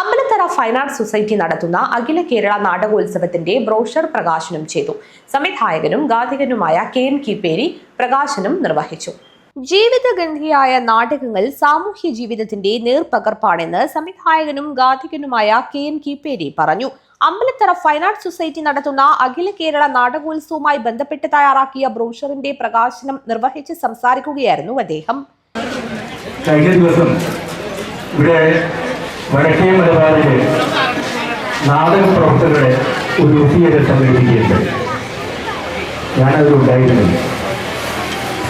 Ambalathara fine arts society നടത്തുന്ന അഖില Kerala നാടകോത്സവത്തിന്റെ brochure പ്രകാശനം ചെയ്തു. സംവിധായകനും ഗാഥികനുമായ കെ എൻ കിപ്പേരി പ്രകാശനം നിർവഹിച്ചു. ജീവിതഗന്ധിയായ നാടകങ്ങൾ സാമൂഹ്യ ജീവിതത്തിന്റെ നേർപകർപ്പാണെന്ന് സംവിധായകനും ഗാഥികനുമായ കെ എൻ കിപ്പേരി പറഞ്ഞു. അമ്പലത്തറ ഫൈൻ ആർട്സ് സൊസൈറ്റി നടത്തുന്ന അഖില കേരള നാടകോത്സവവുമായി ബന്ധപ്പെട്ട് തയ്യാറാക്കിയ ബ്രോഷറിന്റെ പ്രകാശനം നിർവഹിച്ച് സംസാരിക്കുകയായിരുന്നു അദ്ദേഹം. വടക്കേ മലബാറിലെ നാടൻ പ്രവർത്തകരുടെ ഒരു ഒത്തുചേരൽ സംഘടിപ്പിക്കുകയുണ്ടായി. ഞാനതിൽ ഉണ്ടായിരുന്നില്ല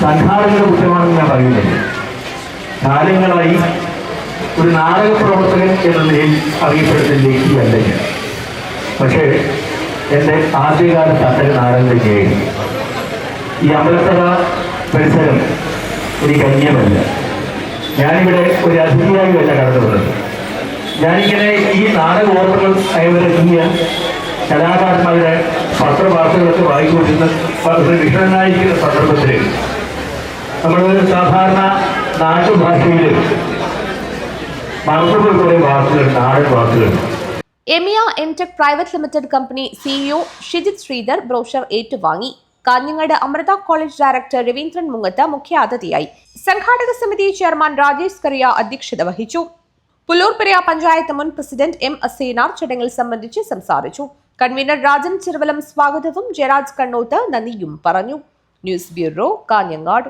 സംഘാടകരുടെ കുറ്റമാണെന്ന് ഞാൻ പറയുന്നില്ല. കാലങ്ങളായി ഒരു നാടക പ്രവർത്തകൻ എന്ന നിലയിൽ അറിയപ്പെടുന്ന ലേഖിയല്ല ഞാൻ. പക്ഷേ എന്റെ ആദ്യകാല തട്ടക നാടകം തന്നെയായിരുന്നു. ഈ അമ്പലത്തറ പരിസരം എനിക്ക് അന്യമല്ല. ഞാനിവിടെ ഒരു അതിഥിയായി വല്ല കടന്നു വന്നത് ഞാനിങ്ങനെ ഈ നാടക ഓർമ്മകൾ അയവിറങ്ങിയ കലാകാരന്മാരുടെ പത്രവാർത്തകളൊക്കെ വായിക്കൊണ്ടിരുന്ന വിഷണനായിരിക്കുന്ന സന്ദർഭത്തിൽ നമ്മൾ സാധാരണ നാട്ടുഭാഷയിൽ മറന്നുപോയി വാക്കുകൾ നാടൻ വാർത്തകൾ. എമിയ എൻടെക് private limited company CEO Shijith Sreedhar brochure ഏറ്റുവാങ്ങി. കാഞ്ഞങ്ങാട് അമൃത കോളേജ് ഡയറക്ടർ രവീന്ദ്രൻ മുങ്ങത്ത് മുഖ്യാതിഥിയായി. സംഘാടക സമിതി ചെയർമാൻ രാജേഷ് കറിയ അധ്യക്ഷത വഹിച്ചു. പുല്ലൂർപ്പെരിയ പഞ്ചായത്ത് മുൻ പ്രസിഡന്റ് എം അസീനാർ ചടങ്ങിൽ സംബന്ധിച്ച് സംസാരിച്ചു. കൺവീനർ രാജൻ ചിറവലം സ്വാഗതവും ജയരാജ് കണ്ണോത്ത് നന്ദിയും പറഞ്ഞു. News bureau Kanhangad.